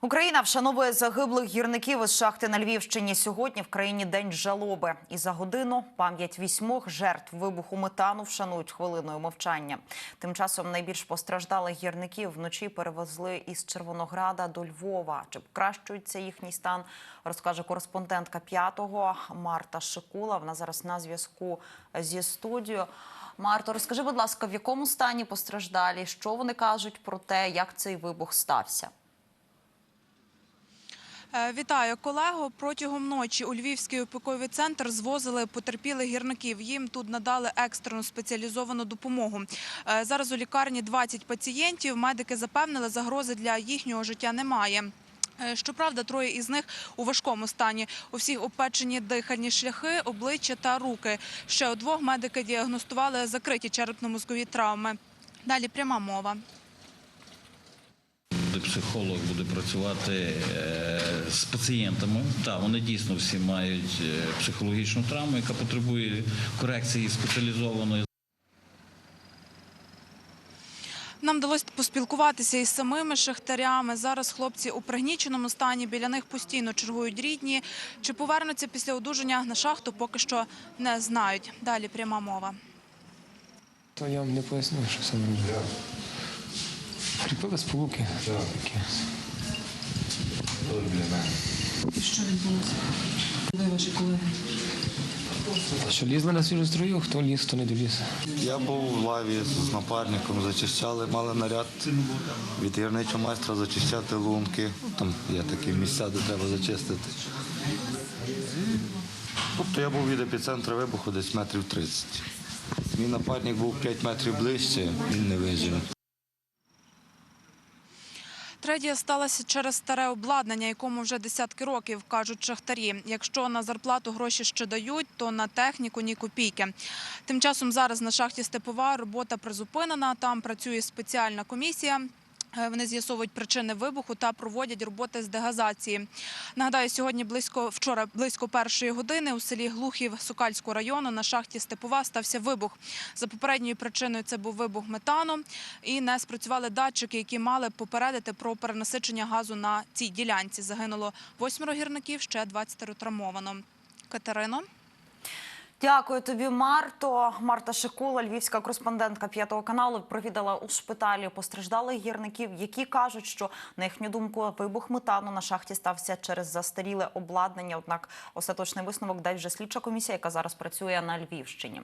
Україна вшановує загиблих гірників із шахти на Львівщині. Сьогодні в країні день жалоби. І за годину пам'ять вісьмох жертв вибуху метану вшанують хвилиною мовчання. Тим часом найбільш постраждалих гірників вночі перевезли із Червонограда до Львова. Чи покращується їхній стан, розкаже кореспондентка п'ятого Марта Шикула. Вона зараз на зв'язку зі студією. Марто, розкажи, будь ласка, в якому стані постраждалі? Що вони кажуть про те, як цей вибух стався? Е, Вітаю, колего. Протягом ночі у Львівський опіковий центр звозили потерпілих гірників. Їм тут надали екстрену спеціалізовану допомогу. Е, Зараз у лікарні 20 пацієнтів. Медики запевнили, загрози для їхнього життя немає. Е, Щоправда, троє із них у важкому стані. У всіх опечені дихальні шляхи, обличчя та руки. Ще у двох медики діагностували закриті черепно-мозкові травми. Далі пряма мова. Буде психолог буде працювати е, з пацієнтами. Так, вони дійсно всі мають е, психологічну травму, яка потребує корекції спеціалізованої. Нам вдалося поспілкуватися із самими шахтарями. Зараз хлопці у пригніченому стані. Біля них постійно чергують рідні. Чи повернуться після одужання на шахту, поки що не знають. Далі пряма мова. То я вам не поясню, що саме. Кріпили сполуки. Такі. І що відбулося? Ви ваші колеги? Що лізли на свіжу струю, хто ліз, хто не доліз. Я був в лаві з напарником, зачищали, мали наряд від гірничого майстра зачищати лунки. Там є такі місця, де треба зачистити. Тобто я був від епіцентру вибуху десь метрів 30. Мій напарник був 5 метрів ближче, він не вижив. Трагедія сталася через старе обладнання, якому вже десятки років, кажуть шахтарі. Якщо на зарплату гроші ще дають, то на техніку ні копійки. Тим часом зараз на шахті Степова робота призупинена. Там працює спеціальна комісія. Е, Вони з'ясовують причини вибуху та проводять роботи з дегазації. Нагадаю, сьогодні близько вчора близько першої години у селі Глухів Сокальського району на шахті Степова стався вибух. За попередньою причиною це був вибух метану і не спрацювали датчики, які мали попередити про перенасичення газу на цій ділянці. Загинуло восьмеро гірників, ще 20 травмовано. Катерино. Дякую тобі, Марто. Марта Шикула, львівська кореспондентка п'ятого каналу, провідала у шпиталі постраждалих гірників, які кажуть, що на їхню думку вибух метану на шахті стався через застаріле обладнання. Однак остаточний висновок дасть вже слідча комісія, яка зараз працює на Львівщині.